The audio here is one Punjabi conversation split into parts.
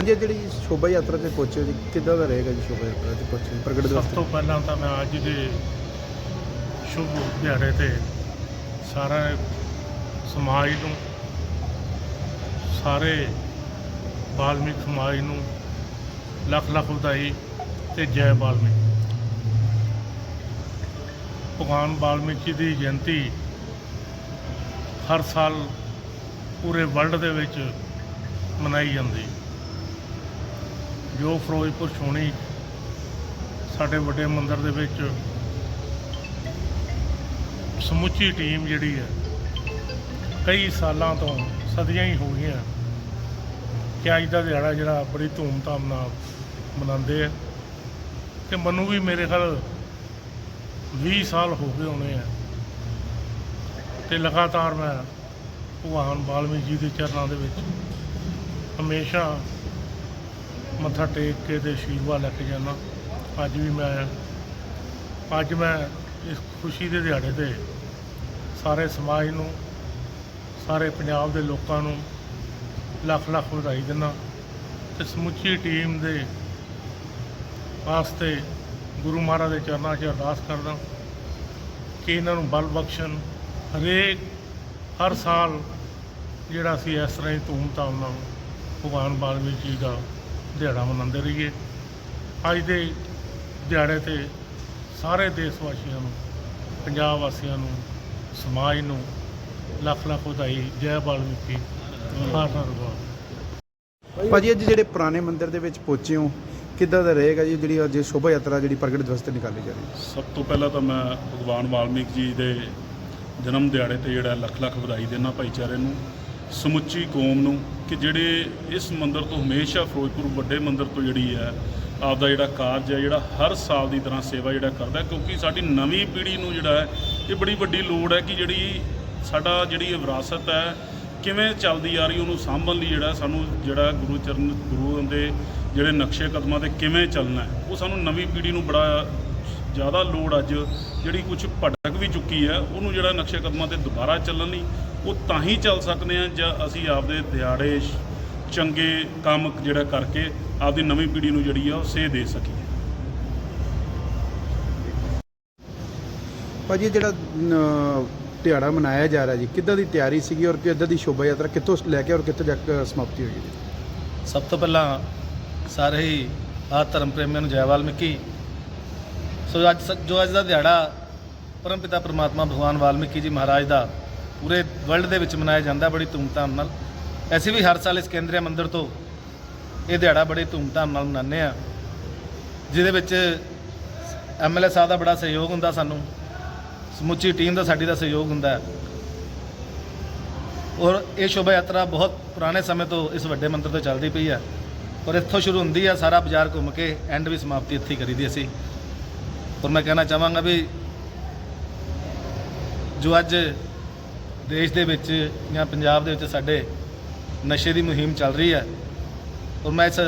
ਜੀ ਇਹ ਜਿਹੜੀ ਸ਼ੋਭਾ ਯਾਤਰਾ ਤੇ ਪਹੁੰਚੇ ਜੀ ਕਿੱਦਾਂ ਦਾ ਰਹੇਗਾ ਜੀ ਸ਼ੋਭਾ ਯਾਤਰਾ ਤੇ ਪਹੁੰਚੇ ਪ੍ਰਗਟ ਸਭ ਦਿਵਸ ਤੋਂ ਪਹਿਲਾਂ ਤਾਂ ਮੈਂ ਅੱਜ ਦੇ ਸ਼ੁਭ ਦਿਹਾੜੇ ਤੇ ਸਾਰਾ ਸਮਾਜ ਨੂੰ ਸਾਰੇ ਬਾਲਮਿਕ ਸਮਾਜ ਨੂੰ ਲੱਖ ਲੱਖ ਵਧਾਈ ਤੇ ਜੈ ਬਾਲਮਿਕ ਭਗਵਾਨ ਬਾਲਮੀਕੀ ਦੀ ਜਯੰਤੀ ਹਰ ਸਾਲ ਪੂਰੇ ਵਰਲਡ ਦੇ ਵਿੱਚ ਮਨਾਈ ਜਾਂਦੀ। ਜੋ ਫਿਰੋਜ਼ਪੁਰ ਛੋਣੀ ਸਾਡੇ ਵੱਡੇ ਮੰਦਿਰ ਦੇ ਵਿੱਚ ਸਮੁੱਚੀ ਟੀਮ ਜਿਹੜੀ ਹੈ, ਕਈ ਸਾਲਾਂ ਤੋਂ ਸਦੀਆਂ ਹੀ ਹੋ ਗਈਆਂ। ਕਿ ਅੱਜ ਦਾ ਦਿਹਾੜਾ ਜਿਹੜਾ ਬੜੀ ਧੂਮਧਾਮ ਨਾਲ ਮਨਾਉਂਦੇ ਆ। ਤੇ ਮੈਨੂੰ ਵੀ ਮੇਰੇ ਖਿਆਲ 20 ਸਾਲ ਹੋ ਗਏ ਹੋਣੇ ਆ। ਤੇ ਲਗਾਤਾਰ ਮੈਂ ਭਗਵਾਨ ਵਾਲਮੀਕ ਜੀ ਦੇ ਚਰਨਾਂ ਦੇ ਵਿੱਚ ਹਮੇਸ਼ਾ ਮੱਥਾ ਟੇਕ ਕੇ ਤੇ ਆਸ਼ੀਰਵਾਦ ਲੈ ਕੇ ਜਾਂਦਾ। ਅੱਜ ਵੀ ਮੈਂ ਆਇਆ ਅੱਜ ਮੈਂ ਇਸ ਖੁਸ਼ੀ ਦੇ ਦਿਹਾੜੇ ਤੇ ਸਾਰੇ ਸਮਾਜ ਨੂੰ, ਸਾਰੇ ਪੰਜਾਬ ਦੇ ਲੋਕਾਂ ਨੂੰ ਲੱਖ ਲੱਖ ਵਧਾਈ ਦਿੰਦਾ। ਤੇ ਸਮੁੱਚੀ ਟੀਮ ਦੇ ਵਾਸਤੇ ਗੁਰੂ ਮਹਾਰਾਜ ਦੇ ਚਰਨਾਂ 'ਚ ਅਰਦਾਸ ਕਰਦਾ ਕਿ ਇਹਨਾਂ ਨੂੰ ਬਲ ਬਖਸ਼ਣ। ਹਰੇਕ, ਹਰ ਸਾਲ ਜਿਹੜਾ ਅਸੀਂ ਇਸ ਤਰ੍ਹਾਂ ਹੀ ਧੂਮ ਧਾਮ ਨਾਲ ਭਗਵਾਨ ਵਾਲਮੀਕ ਜੀ ਦਾ ਦਿਹਾੜਾ ਮਨਾਉਂਦੇ ਰਹੀਏ। ਅੱਜ ਦੇ ਦਿਹਾੜੇ ਤੇ ਸਾਰੇ ਦੇਸ਼ ਵਾਸੀਆਂ ਨੂੰ ਪੰਜਾਬ ਵਾਸੀਆਂ ਨੂੰ ਸਮਾਜ ਨੂੰ ਲੱਖ ਲੱਖ ਵਧਾਈ। ਜੈ ਵਾਲਮੀਕੀ ਹਰ ਹਰ ਭਾਜੀ ਅੱਜ ਜਿਹੜੇ ਪੁਰਾਣੇ ਮੰਦਿਰ ਦੇ ਵਿੱਚ ਪਹੁੰਚੇ ਹੋ ਕਿੱਦਾਂ ਦਾ ਰਹੇਗਾ ਜੀ ਜਿਹੜੀ ਅੱਜ ਸ਼ੋਭਾ ਯਾਤਰਾ ਜਿਹੜੀ ਪ੍ਰਗਟ ਦਿਵਸ ਤੇ ਨਿਕਾਲੀ ਜਾ ਰਹੀ ਹੈ? ਸਭ ਤੋਂ ਪਹਿਲਾਂ ਤਾਂ ਮੈਂ ਭਗਵਾਨ ਵਾਲਮੀਕ ਜੀ ਦੇ ਜਨਮ ਦਿਹਾੜੇ ਤੇ ਜਿਹੜਾ ਲੱਖ ਲੱਖ ਵਧਾਈ ਦੇਣਾ ਭਾਈਚਾਰੇ ਨੂੰ। ਸਮੁੱਚੀ ਕੌਮ ਨੂੰ ਕਿ ਜਿਹੜੇ ਇਸ ਮੰਦਿਰ ਤੋਂ ਹਮੇਸ਼ਾ ਫਿਰੋਜ਼ਪੁਰ ਵੱਡੇ ਮੰਦਿਰ ਤੋਂ ਜਿਹੜੀ ਹੈ, ਆਪਦਾ ਜਿਹੜਾ ਕਾਰਜ ਹੈ, ਜਿਹੜਾ ਹਰ ਸਾਲ ਦੀ ਤਰ੍ਹਾਂ ਸੇਵਾ ਜਿਹੜਾ ਕਰਦਾ ਕਿਉਂਕਿ ਸਾਡੀ ਨਵੀਂ ਪੀੜ੍ਹੀ ਨੂੰ ਜਿਹੜਾ ਹੈ, ਇਹ ਬੜੀ ਵੱਡੀ ਲੋੜ ਹੈ ਕਿ ਜਿਹੜੀ ਸਾਡਾ ਜਿਹੜੀ ਵਿਰਾਸਤ ਹੈ, ਕਿਵੇਂ ਚੱਲਦੀ ਆ ਰਹੀ ਉਹਨੂੰ ਸਾਂਭਣ ਲਈ ਜਿਹੜਾ ਸਾਨੂੰ ਜਿਹੜਾ ਗੁਰੂ ਚਰਨ ਗੁਰੂ ਦੇ ਜਿਹੜੇ ਨਕਸ਼ੇ ਕਦਮਾਂ ਤੇ ਕਿਵੇਂ ਚੱਲਣਾ ਉਹ ਸਾਨੂੰ ਨਵੀਂ ਪੀੜ੍ਹੀ ਨੂੰ ਬੜਾ ਜ਼ਿਆਦਾ ਲੋੜ ਅੱਜ ਜਿਹੜੀ ਕੁਝ ਭਟਕ ਵੀ ਚੁੱਕੀ ਹੈ, ਉਹਨੂੰ ਜਿਹੜਾ ਨਕਸ਼ੇ ਕਦਮਾਂ ਤੇ ਦੁਬਾਰਾ ਚੱਲਣ ਲਈ ਉਹ ਤਾਂ ਹੀ ਚੱਲ ਸਕਦੇ ਆ ਜਾਂ ਅਸੀਂ ਆਪਦੇ ਦਿਹਾੜੇ ਚੰਗੇ ਕੰਮ ਜਿਹੜਾ ਕਰਕੇ ਆਪਦੀ ਨਵੀਂ ਪੀੜ੍ਹੀ ਨੂੰ ਜਿਹੜੀ ਆ ਉਹ ਸੇਧ ਦੇ ਸਕੀਏ। ਭਾਜੀ ਜਿਹੜਾ ਦਿਹਾੜਾ ਮਨਾਇਆ ਜਾ ਰਿਹਾ ਜੀ ਕਿੱਦਾਂ ਦੀ ਤਿਆਰੀ ਸੀਗੀ ਔਰ ਕਿੱਦਾਂ ਦੀ ਸ਼ੋਭਾ ਯਾਤਰਾ ਕਿੱਥੋਂ ਲੈ ਕੇ ਔਰ ਕਿੱਥੋਂ ਜਾ ਕੇ ਸਮਾਪਤੀ ਹੋਈ ਜੀ? ਸਭ ਤੋਂ ਪਹਿਲਾਂ ਸਾਰੇ ਹੀ ਆ ਧਰਮ ਪ੍ਰੇਮੀਆਂ ਨੂੰ ਜੈ ਵਾਲਮੀਕੀ। ਸੋ ਅੱਜ ਸ- ਜੋ ਅੱਜ ਦਾ ਦਿਹਾੜਾ ਪਰਮਪਿਤਾ ਪ੍ਰਮਾਤਮਾ ਭਗਵਾਨ ਵਾਲਮੀਕੀ ਜੀ ਮਹਾਰਾਜ ਦਾ ਪੂਰੇ ਵਰਲਡ ਦੇ ਵਿੱਚ ਮਨਾਇਆ ਜਾਂਦਾ ਬੜੀ ਧੂਮਧਾਮ ਨਾਲ। ਅਸੀਂ ਵੀ ਹਰ ਸਾਲ ਇਸ ਕੇਂਦਰੀ ਮੰਦਿਰ ਤੋਂ ਇਹ ਦਿਹਾੜਾ ਬੜੀ ਧੂਮਧਾਮ ਨਾਲ ਮਨਾਉਂਦੇ ਆ ਜਿਹਦੇ ਵਿੱਚ ਐਮਐਲਏ ਸਾਹਿਬ ਦਾ ਬੜਾ ਸਹਿਯੋਗ ਹੁੰਦਾ ਸਾਨੂੰ, ਸਮੁੱਚੀ ਟੀਮ ਦਾ ਸਾਡੀ ਦਾ ਸਹਿਯੋਗ ਹੁੰਦਾ ਔਰ ਇਹ ਸ਼ੋਭਾ ਯਾਤਰਾ ਬਹੁਤ ਪੁਰਾਣੇ ਸਮੇਂ ਤੋਂ ਇਸ ਵੱਡੇ ਮੰਦਰ ਤੋਂ ਚੱਲਦੀ ਪਈ ਹੈ। ਔਰ ਇੱਥੋਂ ਸ਼ੁਰੂ ਹੁੰਦੀ ਹੈ, ਸਾਰਾ ਬਾਜ਼ਾਰ ਘੁੰਮ ਕੇ ਐਂਡ ਵੀ ਸਮਾਪਤੀ ਇੱਥੇ ਹੀ ਕਰੀਦੀ ਅਸੀਂ। ਔਰ ਮੈਂ ਕਹਿਣਾ ਚਾਹਾਂਗਾ ਵੀ ਜੋ ਅੱਜ ਦੇਸ਼ ਦੇ ਵਿੱਚ ਜਾਂ ਪੰਜਾਬ ਦੇ ਵਿੱਚ ਸਾਡੇ ਨਸ਼ੇ ਦੀ ਮੁਹਿੰਮ ਚੱਲ ਰਹੀ ਹੈ। ਔਰ ਮੈਂ ਇਸ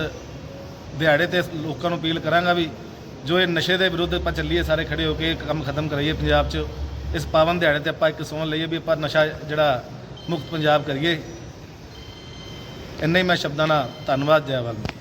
ਦਿਹਾੜੇ ਤੇ ਲੋਕਾਂ ਨੂੰ ਅਪੀਲ ਕਰਾਂਗਾ ਵੀ ਜੋ ਇਹ ਨਸ਼ੇ ਦੇ ਵਿਰੁੱਧ ਆਪਾਂ ਚੱਲੀਏ, ਸਾਰੇ ਖੜੇ ਹੋ ਕੇ ਕੰਮ ਖਤਮ ਕਰਾਈਏ ਪੰਜਾਬ 'ਚ। ਇਸ ਪਾਵਨ ਦਿਹਾੜੇ ਤੇ ਆਪਾਂ ਇੱਕ ਸੌਣ ਲਈਏ ਵੀ ਆਪਾਂ ਨਸ਼ਾ ਜਿਹੜਾ ਮੁਕਤ ਪੰਜਾਬ ਕਰੀਏ। ਇੰਨੇ ਹੀ ਮੈਂ ਸ਼ਬਦਾਂ ਨਾਲ ਧੰਨਵਾਦ, ਜੈ ਵਾਲਮੀਕੀ